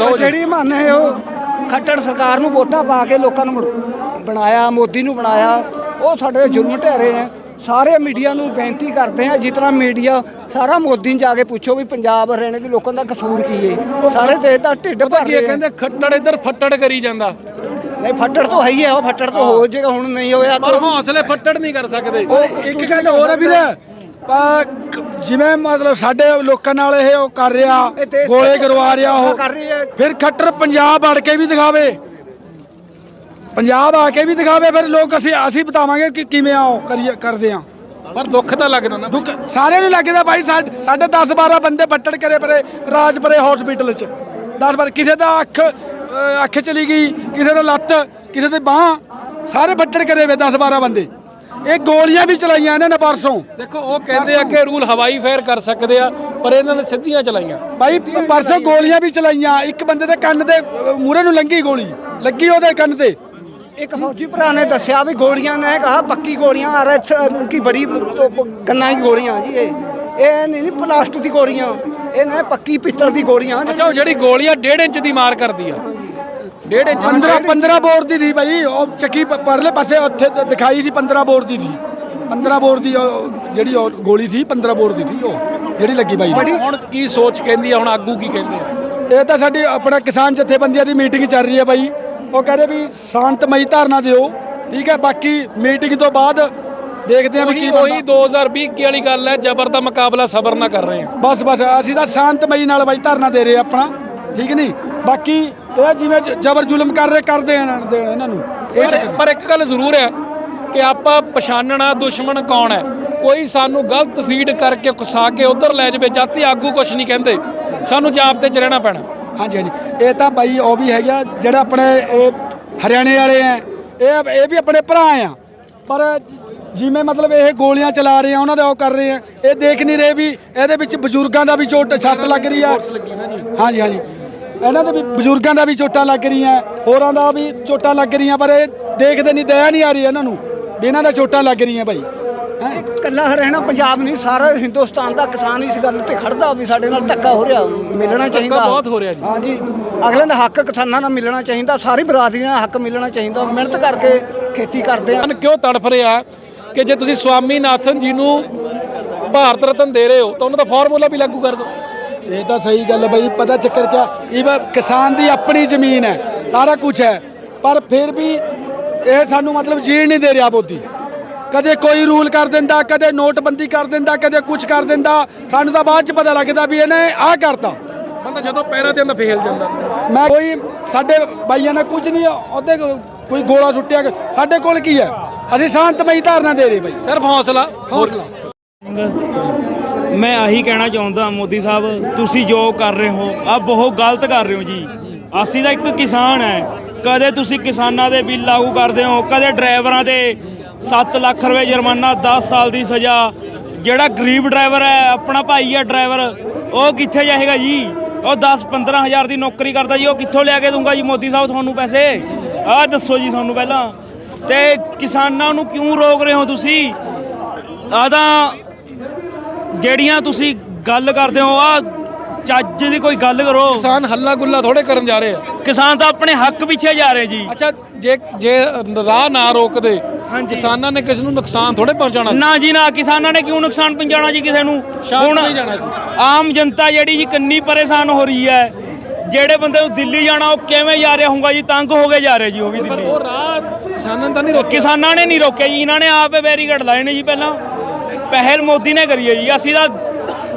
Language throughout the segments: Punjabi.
ਕਹੋ ਜੀ ਜਿਹੜੀ ਮੰਨੇ ਉਹ ਖੱਟੜ ਸਰਕਾਰ ਨੂੰ ਵੋਟਾਂ ਪਾ ਕੇ ਲੋਕਾਂ ਨੂੰ ਮੁੜ- ਬਣਾਇਆ ਮੋਦੀ ਨੂੰ ਬਣਾਇਆ ਉਹ ਸਾਡੇ ਜ਼ੁਲਮ ਢਹਿਰੇ ਨੇ ਸਾਰੇ ਮੀਡੀਆ ਨੂੰ ਬੇਨਤੀ ਕਰਦੇ ਆ ਜਿਸ ਤਰ੍ਹਾਂ ਮੀਡੀਆ ਸਾਰਾ ਮੋਦੀ ਨੂੰ ਜਾ ਕੇ ਪੁੱਛੋ ਵੀ ਪੰਜਾਬ ਹਰਿਆਣੇ ਦੇ ਲੋਕਾਂ ਦਾ ਕਸੂਰ ਕੀ ਹੈ ਸਾਰੇ ਦੇਸ਼ ਦਾ ਢਿੱਡ ਭਰ ਕੀ ਇਹ ਰਹੇ ਆ। ਕਹਿੰਦੇ ਖੱਟੜ ਇੱਧਰ ਫੱਟੜ ਕਰੀ ਜਾਂਦਾ। ਨਹੀਂ ਫੱਟੜ ਤਾਂ ਹੈ ਹੀ ਹੈ ਉਹ ਫੱਟੜ ਤਾਂ ਹੋ ਜਾਏਗਾ ਹੁਣ ਨਹੀਂ ਹੋਇਆ ਪਰ ਤਾਂ ਹੌਸਲੇ ਫੱਟੜ ਨਹੀਂ ਕਰ ਸਕਦੇ। ਇੱਕ ਗੱਲ ਹੋਰ ਆ ਵੀਰੇ ਪਾ- ਜਿਵੇਂ ਮਤਲਬ ਸਾਡੇ ਲੋਕਾਂ ਨਾਲ ਇਹ ਉਹ ਕਰ ਰਿਹਾ ਗੋਲੇ ਕਰਵਾ ਰਿਹਾ ਉਹ ਫਿਰ ਖੱਟਰ ਪੰਜਾਬ ਵੜ ਕੇ ਵੀ ਦਿਖਾਵੇ। ਪੰਜਾਬ ਆ ਕੇ ਵੀ ਦਿਖਾਵੇ ਫਿਰ ਲੋਕ ਅਸੀਂ ਅਸੀਂ ਬਤਾਵਾਂਗੇ ਕਿ ਕਿਵੇਂ ਆ ਉਹ ਕਰਦੇ ਆ। ਪਰ ਦੁੱਖ ਤਾਂ ਲੱਗਦਾ ਨਾ। ਦੁੱਖ ਸਾਰਿਆਂ ਨੂੰ ਲੱਗਦਾ ਭਾਈ ਸਾਡੇ 10 12 ਬੰਦੇ ਫੱਟੜ ਕਰੇ ਪਰੇ ਰਾਜਪੁਰੇ ਹਸਪੀਟਲ 'ਚ। 10 ਬਾਰ ਕਿਸੇ ਦਾ ਅੱਖ ਅੱਖ ਚਲੀ ਗਈ ਕਿਸੇ ਦਾ ਲੱਤ ਕਿਸੇ ਦੇ ਬਾਹ ਸਾਰੇ ਫੱਟੜ ਕਰੇ ਵੇ 10 12 ਬੰਦੇ। ਇਹ ਗੋਲੀਆਂ ਵੀ ਚਲਾਈਆਂ ਇਹਨਾਂ ਨੇ ਪਰਸੋਂ। ਦੇਖੋ ਉਹ ਕਹਿੰਦੇ ਆ ਕਿ ਰੂਲ ਹਵਾਈ ਫਾਇਰ ਕਰ ਸਕਦੇ ਆ ਪਰ ਇਹਨਾਂ ਨੇ ਸਿੱਧੀਆਂ ਚਲਾਈਆਂ। ਭਾਈ ਪਰਸੋਂ ਗੋਲੀਆਂ ਵੀ ਚਲਾਈਆਂ ਇੱਕ ਬੰਦੇ ਦੇ ਕੰਨ ਦੇ ਮੂਰੇ ਨੂੰ ਲੰਗੀ ਗੋਲੀ ਲੱਗੀ ਉਹਦੇ ਕੰਨ ਤੇ। ਇੱਕ ਫੌਜੀ ਭਰਾ ਨੇ ਦੱਸਿਆ ਵੀ ਗੋਲੀਆਂ ਨੇ ਕਹਾ ਪੱਕੀ ਗੋਲੀਆਂ ਆ ਰਹੇ ਕੀ ਬੜੀ ਕੰਨਾਂ ਦੀ ਗੋਲੀਆਂ ਜੀ ਇਹ। ਇਹ ਨਹੀਂ ਨਹੀਂ ਪਲਾਸਟਿਕ ਦੀ ਗੋਲੀਆਂ ਇਹ ਨੇ ਪੱਕੀ ਪਿੱਤਲ ਦੀ ਗੋਲੀਆਂ। ਅੱਛਾ ਉਹ ਜਿਹੜੀ ਗੋਲੀ ਆ 1.5 ਇੰਚ ਦੀ ਮਾਰ ਕਰਦੀ ਆ। 1.5 ਇੰਚ 15 15 ਬੋਰ ਦੀ ਸੀ ਭਾਈ ਉਹ ਚੱਕੀ ਪ- ਪਰਲੇ ਪਾਸੇ ਉੱਥੇ ਦ- ਦਿਖਾਈ ਸੀ 15 ਬੋਰ ਦੀ ਸੀ। 15 ਬੋਰ ਦੀ ਉਹ ਜਿਹੜੀ ਉਹ ਗੋਲੀ ਸੀ 15 ਬੋਰ ਦੀ ਸੀ ਉਹ ਜਿਹੜੀ ਲੱਗੀ ਨੂੰ। ਹੁਣ ਕੀ ਸੋਚ ਕਹਿੰਦੀ ਆ ਹੁਣ ਆਗੂ ਕੀ ਕਹਿੰਦੇ ਆ? ਇਹ ਤਾਂ ਸਾਡੀ ਆਪਣਾ ਕਿਸਾਨ ਜਥੇਬੰਦੀਆਂ ਦੀ ਮੀਟਿੰਗ ਚੱਲ ਰਹੀ ਹੈ ਬਾਈ ਉਹ ਕਹਿੰਦੇ ਵੀ ਸ਼ਾਂਤਮਈ ਧਰਨਾ ਦਿਓ ਠੀਕ ਹੈ ਬਾਕੀ ਮੀਟਿੰਗ ਤੋਂ ਬਾਅਦ ਦੇਖਦੇ ਹਾਂ ਵੀ ਉਹੀ ਕੀ ਉਹੀ ਬਣਦਾ। 2020 ਕੀ ਵਾਲੀ ਗੱਲ ਹੈ ਜ਼ਬਰ ਦਾ ਮੁਕਾਬਲਾ ਸਬਰ ਨਾਲ ਕਰ ਰਹੇ ਆ ਬਸ ਬਸ ਅਸੀਂ ਤਾਂ ਸ਼ਾਂਤਮਈ ਨਾਲ ਬਾਈ ਧਰਨਾ ਦੇ ਰਹੇ ਆਪਣਾ ਠੀਕ ਨਹੀਂ? ਬਾਕੀ ਇਹ ਜਿਵੇਂ ਜ਼ਬਰ ਜ਼ੁਲਮ ਕਰ ਰਹੇ ਕਰਦੇ ਇਹਨਾਂ ਨੂੰ ਦੇਣ ਇਹਨਾਂ ਨੂੰ। ਇਹ ਪਰ ਪਰ ਇੱਕ ਗੱਲ ਜ਼ਰੂਰ ਹੈ ਕਿ ਆਪਾਂ ਪਛਾਣਨਾ ਦੁਸ਼ਮਣ ਕੌਣ ਹੈ? ਕੋਈ ਸਾਨੂੰ ਗਲਤ ਫੀਡ ਕਰਕੇ ਕੁਸਾ ਕੇ ਉਧਰ ਲੈ ਜਾਵੇ ਜਾਤੀ ਆਗੂ ਕੁਛ ਨਹੀਂ ਕਹਿੰਦੇ। ਸਾਨੂੰ ਜਾਬਤੇ ਚ ਰਹਿਣਾ ਪੈਣਾ। ਹਾਂਜੀ ਹਾਂਜੀ। ਇਹ ਤਾਂ ਬਾਈ ਉਹ ਵੀ ਹੈਗਾ ਜਿਹੜਾ ਆਪਣੇ ਇਹ ਹਰਿਆਣੇ ਵਾਲੇ ਆ ਇਹ ਇਹ ਵੀ ਆਪਣੇ ਭਰਾ ਆ। ਪਰ ਜਿਵੇਂ ਮਤਲਬ ਇਹ ਗੋਲੀਆਂ ਚਲਾ ਰਹੇ ਆ ਉਹਨਾਂ ਦੇ ਉਹ ਕਰ ਰਹੇ ਆ। ਇਹ ਦੇਖ ਨਹੀਂ ਰਹੇ ਵੀ ਇਹਦੇ ਵਿੱਚ ਬਜ਼ੁਰਗਾਂ ਦਾ ਵੀ ਚੋਟ ਸੱਟ ਲੱਗ ਰਹੀ ਆ। ਹਾਂਜੀ ਹਾਂਜੀ। ਇਹਨਾਂ ਦੇ ਵੀ ਬਜ਼ੁਰਗਾਂ ਦਾ ਵੀ ਚੋਟਾਂ ਲੱਗ ਰਹੀਆਂ ਹੋਰਾਂ ਦਾ ਵੀ ਚੋਟਾਂ ਲੱਗ ਰਹੀਆਂ ਪਰ ਇਹ ਦੇਖਦੇ ਨਹੀਂ ਦਇਆ ਨਹੀਂ ਆ ਰਹੀ ਇਹਨਾਂ ਨੂੰ ਵੀ ਇਹਨਾਂ ਦਾ ਚੋਟਾਂ ਲੱਗ ਰਹੀਆਂ ਬਾਈ। ਹੈਂ? ਕੱਲਾ ਹਰਿਆਣਾ ਪੰਜਾਬ ਨਹੀਂ ਸਾਰਾ ਹਿੰਦੁਸਤਾਨ ਦਾ ਕਿਸਾਨ ਇਸ ਗੱਲ ਤੇ ਖੜਦਾ ਵੀ ਸਾਡੇ ਨਾਲ ਧੱਕਾ ਹੋ ਰਿਹਾ ਮਿਲਣਾ ਚਾਹੀਦਾ। ਬਹੁਤ ਹੋ ਰਿਹਾ ਜੀ। ਹਾਂਜੀ ਅਗਲੇ ਦਾ ਹੱਕ ਕਿਸਾਨਾਂ ਨੂੰ ਮਿਲਣਾ ਚਾਹੀਦਾ ਸਾਰੀ ਬਰਾਦਰੀ ਦਾ ਹੱਕ ਮਿਲਣਾ ਚਾਹੀਦਾ ਮਿਹਨਤ ਕਰਕੇ ਖੇਤੀ ਕਰਦੇ ਆ। ਹਨ ਕਿਉਂ ਤੜਫ ਰਿਹਾ ਕਿ ਜੇ ਤੁਸੀਂ ਸਵਾਮੀਨਾਥਨ ਜੀ ਨੂੰ ਭਾਰਤ ਰਤਨ ਦੇ ਰਹੇ ਹੋ ਤਾਂ ਉਹਨਾਂ ਦਾ ਫਾਰਮੂਲਾ ਵੀ ਲਾਗੂ ਕਰ ਦਿਓ। ਇਹ ਤਾਂ ਸਹੀ ਗੱਲ ਹੈ ਬਾਈ ਪਤਾ ਚੱਕਰ ਕਿਆ ਇਹ ਕਿਸਾਨ ਦੀ ਆਪਣੀ ਜ਼ਮੀਨ ਹੈ ਸਾਰਾ ਕੁਝ ਹੈ ਪਰ ਫਿਰ ਵੀ ਇਹ ਸਾਨੂੰ ਮਤਲਬ ਜੀਣ ਨਹੀਂ ਦੇ ਰਿਹਾ ਮੋਦੀ। ਕਦੇ ਕੋਈ ਰੂਲ ਕਰ ਦਿੰਦਾ ਕਦੇ ਨੋਟਬੰਦੀ ਕਰ ਦਿੰਦਾ ਕਦੇ ਕੁਝ ਕਰ ਦਿੰਦਾ ਸਾਨੂੰ ਤਾਂ ਬਾਅਦ ਚ ਪਤਾ ਲੱਗਦਾ ਵੀ ਇਹਨੇ ਆਹ ਕਰਤਾ। ਬੰਦਾ ਜਦੋਂ ਪੈਰਾਂ ਤੇ ਆਂਦਾ ਫੇਲ ਜਾਂਦਾ। ਮੈਂ ਕੋਈ ਸਾਡੇ ਬਾਈਆਂ ਨੇ ਕੁਝ ਨਹੀਂ ਉਹਦੇ ਕੋਈ ਗੋਲਾ ਸੁੱਟਿਆ ਸਾਡੇ ਕੋਲ ਕੀ ਹੈ? ਅਸੀਂ ਸ਼ਾਂਤਮਈ ਧਾਰਨਾ ਦੇ ਰਹੇ ਬਾਈ। ਸਿਰਫ ਹੌਸਲਾ ਹੋਰ। ਮੈਂ ਆਹੀ ਕਹਿਣਾ ਚਾਹੁੰਦਾ ਮੋਦੀ ਸਾਹਿਬ, ਤੁਸੀਂ ਜੋ ਕਰ ਰਹੇ ਹੋ ਆ ਬਹੁਤ ਗਲਤ ਕਰ ਰਹੇ ਹੋ ਜੀ। ਅਸੀਂ ਤਾਂ ਇੱਕ ਕਿਸਾਨ ਹੈ ਕਦੇ ਤੁਸੀਂ ਕਿਸਾਨਾਂ ਦੇ ਬਿੱਲ ਲਾਗੂ ਕਰਦੇ ਹੋ, ਕਦੇ ਡਰਾਈਵਰਾਂ ਦੇ 7 ਲੱਖ ਰੁਪਏ ਜੁਰਮਾਨਾ 10 ਸਾਲ ਦੀ ਸਜ਼ਾ। ਜਿਹੜਾ ਗਰੀਬ ਡਰਾਈਵਰ ਹੈ ਆਪਣਾ ਭਾਈ ਹੈ ਡਰਾਈਵਰ, ਉਹ ਕਿੱਥੇ ਜਾਏਗਾ ਜੀ? ਉਹ 10 15 ਹਜ਼ਾਰ ਦੀ ਨੌਕਰੀ ਕਰਦਾ ਜੀ, ਉਹ ਕਿੱਥੋਂ ਲਿਆ ਕੇ ਦੂੰਗਾ ਜੀ ਮੋਦੀ ਸਾਹਿਬ ਤੁਹਾਨੂੰ ਪੈਸੇ? ਆਹ ਦੱਸੋ ਜੀ ਤੁਹਾਨੂੰ ਪਹਿਲਾਂ। ਤੇ ਕਿਸਾਨਾਂ ਨੂੰ ਕਿਉਂ ਰੋਕ ਰਹੇ ਹੋ ਤੁਸੀਂ? ਆਹ ਤਾਂ ਜਿਹੜੀਆਂ ਤੁਸੀਂ ਗੱਲ ਕਰਦੇ ਹੋ ਆ ਚੱਜ ਦੀ ਕੋਈ ਗੱਲ ਕਰੋ। ਕਿਸਾਨ ਹੱਲਾ ਗੁੱਲਾ ਥੋੜੇ ਕਰਨ ਜਾ ਰਹੇ ਆ। ਕਿਸਾਨ ਤਾਂ ਆਪਣੇ ਹੱਕ ਪਿੱਛੇ ਜਾ ਰਹੇ ਜੀ। ਅੱਛਾ ਜੇ ਜੇ ਰਾਹ ਨਾ ਰੋਕਦੇ ਹਾਂਜੀ। ਕਿਸਾਨਾਂ ਨੇ ਕਿਸੇ ਨੂੰ ਨੁਕਸਾਨ ਥੋੜੇ ਪਹੁੰਚਾਉਣਾ ਸੀ? ਨਾ ਜੀ ਨਾ ਕਿਸਾਨਾਂ ਨੇ ਕਿਉਂ ਨੁਕਸਾਨ ਪਹੁੰਚਾਉਣਾ ਜੀ ਕਿਸੇ ਨੂੰ? ਸੀ। ਆਮ ਜਨਤਾ ਜਿਹੜੀ ਜੀ ਕੰਨੀ ਪਰੇਸ਼ਾਨ ਹੋ ਰਹੀ ਹੈ ਜਿਹੜੇ ਬੰਦੇ ਨੂੰ ਦਿੱਲੀ ਜਾਣਾ ਉਹ ਕਿਵੇਂ ਜਾ ਰਿਹਾ ਹੋਊਗਾ ਜੀ? ਤੰਗ ਹੋ ਕੇ ਜਾ ਰਿਹਾ ਜੀ ਉਹ ਵੀ ਪਰ ਦਿੱਲੀ। ਉਹ ਰਾਹ ਕਿਸਾਨਾਂ ਨੇ ਤਾਂ ਨਹੀਂ ਰੋਕਿਆ। ਕਿਸਾਨਾਂ ਨੇ ਨਹੀਂ ਰੋਕਿਆ ਜੀ ਇਹਨਾਂ ਨੇ ਆਪੇ ਬੈਰੀਕੇਡ ਲਾਏ ਨੇ ਜੀ ਪਹਿਲਾਂ। ਪਹਿਲ ਮੋਦੀ ਨੇ ਕਰੀ ਹੈ ਜੀ। ਅਸੀਂ ਤਾਂ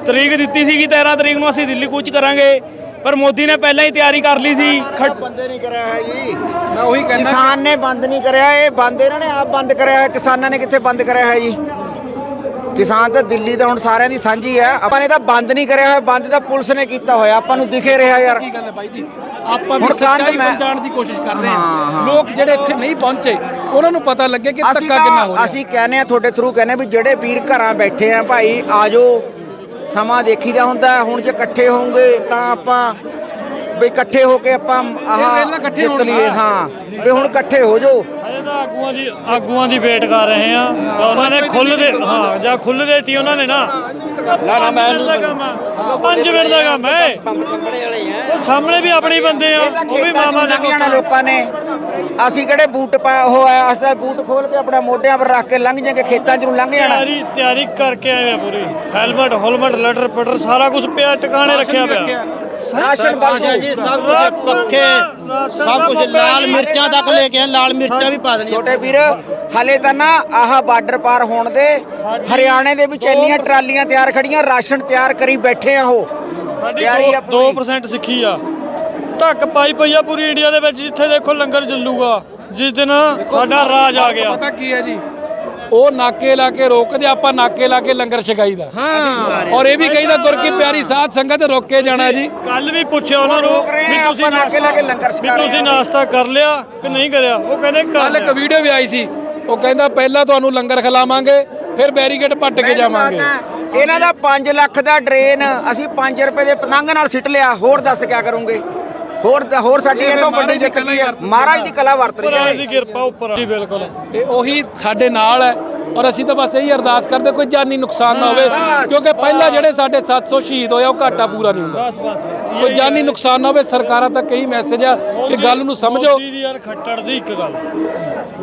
ਤਰੀਕ ਦਿੱਤੀ ਸੀਗੀ 13 ਤਰੀਕ ਨੂੰ ਅਸੀਂ ਦਿੱਲੀ ਕੂਚ ਕਰਾਂਗੇ। ਪਰ ਮੋਦੀ ਨੇ ਪਹਿਲਾਂ ਹੀ ਤਿਆਰੀ ਕਰ ਲਈ ਸੀ। ਖੱਟ- ਬੰਦ ਨਹੀਂ ਕਰਿਆ ਹੈ ਜੀ। ਮੈਂ ਉਹੀ ਕਹਿੰਦਾ ਕਿਸਾਨ ਨੇ ਬੰਦ ਨਹੀਂ ਕਰਿਆ ਇਹ ਬੰਦ ਇਹਨਾਂ ਨੇ ਆਪ ਬੰਦ ਕਰਿਆ ਹੈ। ਕਿਸਾਨਾਂ ਨੇ ਕਿੱਥੇ ਬੰਦ ਕਰਿਆ ਹੈ ਜੀ? ਕਿਸਾਨ ਤਾਂ ਦਿੱਲੀ ਤਾਂ ਹੁਣ ਸਾਰਿਆਂ ਦੀ ਸਾਂਝੀ ਹੈ। ਆਪਾਂ ਨੇ ਤਾਂ ਬੰਦ ਨਹੀਂ ਕਰਿਆ ਹੋਇਆ ਬੰਦ ਤਾਂ ਪੁਲਿਸ ਨੇ ਕੀਤਾ ਹੋਇਆ। ਆਪਾਂ ਨੂੰ ਦਿਖੇ ਰਿਹਾ ਯਾਰ। ਕੀ ਗੱਲ ਹੈ ਬਾਈ ਜੀ? ਆਪਾਂ ਵੀ ਹੁਣ ਕੰਧ ਸੱਚਾਈ ਮੈਂ- ਪਹੁੰਚਾਉਣ ਦੀ ਕੋਸ਼ਿਸ਼ ਕਰ ਰਹੇ ਹਾਂ, ਹਾਂ ਹਾਂ। ਲੋਕ ਜਿਹੜੇ ਇੱਥੇ ਨਹੀਂ ਪਹੁੰਚੇ ਉਹਨਾਂ ਨੂੰ ਪਤਾ ਲੱਗੇ ਕਿ ਅਸੀਂ ਧੱਕਾ ਕਿੰਨਾ ਹੋ ਤਾਂ ਰਿਹਾ। ਅਸੀਂ ਕਹਿੰਦੇ ਆ ਤੁਹਾਡੇ ਥਰੂ ਕਹਿੰਦੇ ਵੀ ਜਿਹੜੇ ਵੀਰ ਘਰਾਂ ਬੈਠੇ ਆ ਭਾਈ ਆਜੋ। ਸਮਾਂ ਦੇਖੀਦਾ ਹੁੰਦਾ ਹੈ। ਹੁਣ ਜੇ ਇਕੱਠੇ ਹੋਵਾਂਗੇ ਤਾਂ ਆਪਾਂ ਵੀ ਇਕੱਠੇ ਹੋ ਕੇ ਆਪਾਂ ਵੇਲੇ ਆਹ ਇਕੱਠੇ ਜਿੱਤ ਹੋਣਾ। ਲਈਏ। ਹਾਂ। ਵੀ ਹੁਣ ਇਕੱਠੇ ਹੋ ਜਾਓ। ਤਾਂ ਆਗੂਆਂ ਦੀ ਆਗੂਆਂ ਦੀ ਵੇਟ ਕਰ ਰਹੇ ਆ ਉਹਨਾਂ ਨੇ ਖੁੱਲ ਦੇ ਹਾਂ ਜਾਂ ਖੁੱਲ ਦੇਤੀ ਉਹਨਾਂ ਨੇ ਨਾ। ਨਾ ਨਾ ਮੈਂ ਨਹੀਂ 5 ਮਿੰਟ ਦਾ ਕੰਮ ਹੈ ਉਹ ਸਾਹਮਣੇ ਵੀ ਆਪਣੇ ਬੰਦੇ ਆ ਉਹ ਵੀ ਮਾਮਾ ਦੇ ਲੋਕਾਂ ਨੇ। ਅਸੀਂ ਕਿਹੜੇ ਬੂਟ ਪਾ ਉਹ ਆ ਅਸੀਂ ਤਾਂ ਬੂਟ ਖੋਲ ਕੇ ਆਪਣਾ ਮੋਢਿਆਂ 'ਪਰ ਰੱਖ ਕੇ ਲੰਘ ਜਾਾਂਗੇ ਖੇਤਾਂ 'ਚ ਨੂੰ ਲੰਘ ਜਾਣਾ। ਤਿਆਰੀ ਤਿਆਰੀ ਕਰਕੇ ਆਏ ਆ ਪੂਰੀ। ਹੈਲਮਟ ਹੋਲਮਟ ਲੈਟਰ ਪਟਰ ਸਾਰਾ ਕੁਝ ਪਿਆ ਟਿਕਾਣੇ ਰੱਖਿਆ ਪਿਆ। ਰਾਸ਼ਨ ਅੱਛਾ ਜੀ ਸਭ ਕੁਝ ਪੱਖੇ ਸਭ ਕੁਝ ਲਾਲ ਮਿਰਚਾਂ ਤੱਕ ਲੈ ਕੇ ਆਏ ਲਾਲ ਮਿਰਚਾਂ ਵੀ ਪਾ ਦੇਣੀਆਂ। ਛੋਟੇ ਵੀਰ ਹਲੇ ਤਾਂ ਨਾ ਆਹ ਬਾਰਡਰ ਪਾਰ ਹੋਣ ਦੇ ਹਰਿਆਣੇ ਦੇ ਵਿੱਚ ਇੰਨੀਆਂ ਟਰਾਲੀਆਂ ਤਿਆਰ ਖੜੀਆਂ ਰਾਸ਼ਨ ਤਿਆਰ ਕਰੀ ਬੈਠੇ ਆ ਉਹ। ਸਾਡੀ ਤਿਆਰੀ ਆ ਦੋ- ਪੂਰੀ। 2% ਸਿੱਖੀ ਆ। ਧੱਕ ਪਾਈ ਪਈ ਆ ਪੂਰੀ ਇੰਡੀਆ ਦੇ ਵਿੱਚ ਜਿੱਥੇ ਦੇਖੋ ਲੰਗਰ ਚੱਲੂਗਾ। ਜਿਸ ਦਿਨ ਸਾਡਾ ਰਾਜ ਆ ਗਿਆ। ਪਤਾ ਕੀ ਹੈ ਜੀ? ਉਹ ਨਾਕੇ ਲਾ ਕੇ ਰੋਕਦੇ ਆਪਾਂ ਨਾਕੇ ਲਾ ਕੇ ਲੰਗਰ ਛਕਾਈਦਾ। ਹਾਂ। ਔਰ ਇਹ ਵੀ ਕਹੀਦਾ ਗੁਰ ਕੀ ਪਿਆਰੀ ਸਾਧ ਸੰਗਤ ਰੋਕੇ ਜਾਣਾ ਜੀ। ਕੱਲ ਵੀ ਪੁੱਛਿਆ ਉਹਨਾਂ ਨੂੰ ਆ, ਆਪਾਂ ਨਾਕੇ ਲਾ ਕੇ ਲੰਗਰ ਵੀ ਛਕਾ ਰਹੇ ਤੁਸੀਂ। ਨਾਸ਼ਤਾ ਕਰ ਲਿਆ ਕਿ ਨਹੀਂ ਕਰਿਆ? ਉਹ ਕਹਿੰਦੇ ਕੱਲ ਇੱਕ। ਵੀਡੀਓ ਵੀ ਆਈ ਸੀ। ਉਹ ਕਹਿੰਦਾ ਪਹਿਲਾਂ ਤੁਹਾਨੂੰ ਲੰਗਰ ਖਿਲਾਵਾਂਗੇ ਫਿਰ ਬੈਰੀਕੇਡ ਪੱਟ ਕੇ ਜਾਵਾਂਗੇ। ਇਹਨਾਂ ਦਾ 5 ਲੱਖ ਦਾ ਡਰੇਨ ਅਸੀਂ 5 ਰੁਪਏ ਦੇ ਪਤੰਗ ਨਾਲ ਸਿੱਟ ਲਿਆ। ਹੋਰ ਦੱਸ ਕਿਆ ਕਰੋਗੇ? ਹੋਰ ਹੋਰ ਸਾਡੀ ਇਹ ਤੋਂ ਵੱਡੀ ਜਿੱਤ ਕੀ ਹੈ? ਮਹਾਰਾਜ ਦੀ ਕਲਾ ਵਰਤ ਰਹੀ ਹੈ। ਦੀ ਕਿਰਪਾ ਉੱਪਰ ਜੀ ਬਿਲਕੁਲ। ਇਹ ਉਹੀ ਸਾਡੇ ਨਾਲ ਹੈ ਔਰ ਅਸੀਂ ਤਾਂ ਬਸ ਇਹੀ ਅਰਦਾਸ ਕਰਦੇ ਕੋਈ ਜਾਨੀ ਨੁਕਸਾਨ ਨਾ ਹੋਵੇ ਕਿਉਂਕਿ ਪਹਿਲਾਂ ਜਿਹੜੇ ਸਾਡੇ 700 ਸ਼ਹੀਦ ਹੋਏ ਉਹ ਘਾਟਾ ਪੂਰਾ ਨਹੀਂ ਹੁੰਦਾ। ਬਸ ਬਸ ਬਸ। ਕੋਈ ਜਾਨੀ ਨੁਕਸਾਨ ਨਾ ਹੋਵੇ ਸਰਕਾਰਾਂ ਤੱਕ ਕਈ ਮੈਸੇਜ ਆ ਕਿ ਗੱਲ ਨੂੰ ਸਮਝੋ। ਯਾਰ ਖੱਟੜ ਦੀ ਇੱਕ ਗੱਲ।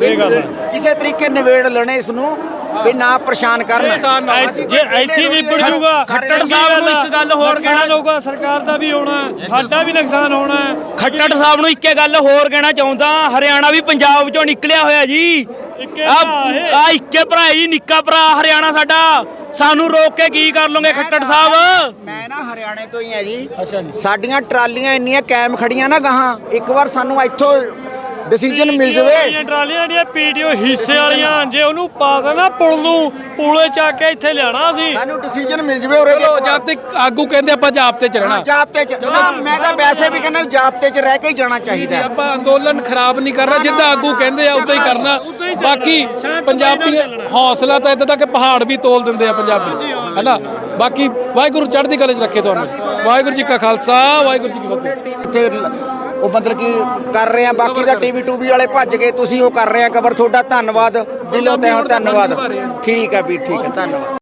ਇਹ ਗੱਲ ਹੈ ਕਿਸੇ ਤਰੀਕੇ ਨਿਬੇੜ ਲੈਣੇ ਇਸ ਨੂੰ। ਵੀ ਨਾ ਪਰੇਸ਼ਾਨ ਕਰਨ। ਜੇ ਇੱਥੇ ਨਿਬੜ ਜੂਗਾ ਖੱਟੜ ਸਾਹਿਬ ਨੂੰ ਇੱਕ ਗੱਲ ਹੋਰ ਕਹਿਣਾ ਹੋਊਗਾ ਸਰਕਾਰ ਦਾ ਵੀ ਹੋਣਾ ਸਾਡਾ ਵੀ ਨੁਕਸਾਨ ਹੋਣਾ। ਖੱਟੜ ਸਾਹਿਬ ਨੂੰ ਇੱਕੇ ਗੱਲ ਹੋਰ ਕਹਿਣਾ ਚਾਹੁੰਦਾ ਹਰਿਆਣਾ ਵੀ ਪੰਜਾਬ ਵਿੱਚੋਂ ਨਿਕਲਿਆ ਹੋਇਆ ਜੀ। ਇੱਕੇ ਆ ਇੱਕੇ ਭਰਾ ਜੀ ਨਿੱਕਾ ਭਰਾ ਹਰਿਆਣਾ ਸਾਡਾ। ਸਾਨੂੰ ਰੋਕ ਕੇ ਕੀ ਕਰ ਲੋਗੇ ਖੱਟੜ ਸਾਹਿਬ? ਮੈਂ ਨਾ ਹਰਿਆਣੇ ਤੋਂ ਹੀ ਆ ਜੀ। ਅੱਛਾ ਜੀ। ਸਾਡੀਆਂ ਟਰਾਲੀਆਂ ਇੰਨੀਆਂ ਕਾਇਮ ਖੜੀਆਂ ਨਾ ਗਾਹਾਂ ਇੱਕ ਵਾਰ ਸਾਨੂੰ ਇੱਥੋਂ ਡਿਸੀਜਨ ਮਿਲ ਜਾਵੇ ਟਰਾਲੀਆਂ ਜਿਹੜੀਆਂ ਪੀਡੀਓ ਹਿੱਸੇ ਵਾਲੀਆਂ ਜੇ ਉਹਨੂੰ ਪਾ ਦੇਣਾ ਪੁਲ ਨੂੰ ਪੂਲੇ ਚੱਕ ਕੇ ਇੱਥੇ ਲਿਆਣਾ ਸੀ ਸਾਨੂੰ ਡਿਸੀਜਨ ਮਿਲ ਜਾਵੇ ਉਰੇ ਚਲੋ ਜਦ ਤੱਕ ਆਗੂ ਕਹਿੰਦੇ ਆਪਾਂ ਜਾਪ ਤੇ ਚੱਲਣਾ ਜਾਬਤੇ ਚ ਨਾ ਮੈਂ ਤਾਂ ਵੈਸੇ ਵੀ ਕਹਿੰਦਾ ਜਾਬਤੇ ਚ ਰਹਿ ਕੇ ਹੀ ਜਾਣਾ ਚਾਹੀਦਾ। ਆਪਾਂ ਅੰਦੋਲਨ ਖਰਾਬ ਨਹੀਂ ਕਰਨਾ ਜਿੱਦਾਂ ਆਗੂ ਕਹਿੰਦੇ ਆ ਉਦਾਂ ਹੀ ਕਰਨਾ। ਬਾਕੀ ਪੰਜਾਬੀ। ਹੌਸਲਾ ਤਾਂ ਇਦਾਂ ਦਾ ਕਿ ਪਹਾੜ ਵੀ ਤੋਲ ਦਿੰਦੇ ਆ ਪੰਜਾਬੀ ਹੈਨਾ ਬਾਕੀ ਵਾਹਿਗੁਰੂ ਚੜ੍ਹਦੀ ਕਲਾ 'ਚ ਰੱਖੇ ਤੁਹਾਨੂੰ ਵਾਹਿਗੁਰੂ ਜੀ ਕਾ ਖਾਲਸਾ ਵਾਹਿਗੁਰੂ ਜੀ ਕੀ ਫਤਿਹ ਉਹ ਮਤਲਬ ਕਿ ਕਰ ਰਹੇ ਆ, ਬਾਕੀ ਦਾ ਟੀਵੀ ਟੂਬੀ ਵਾਲੇ ਭੱਜ ਗਏ, ਤੁਸੀਂ ਉਹ ਕਰ ਰਹੇ ਆ ਕਵਰ ਤੁਹਾਡਾ, ਧੰਨਵਾਦ। ਦਿਲੋਂ ਤੇ ਧੰਨਵਾਦ। ਠੀਕ ਹੈ ਵੀ ਠੀਕ ਹੈ, ਧੰਨਵਾਦ।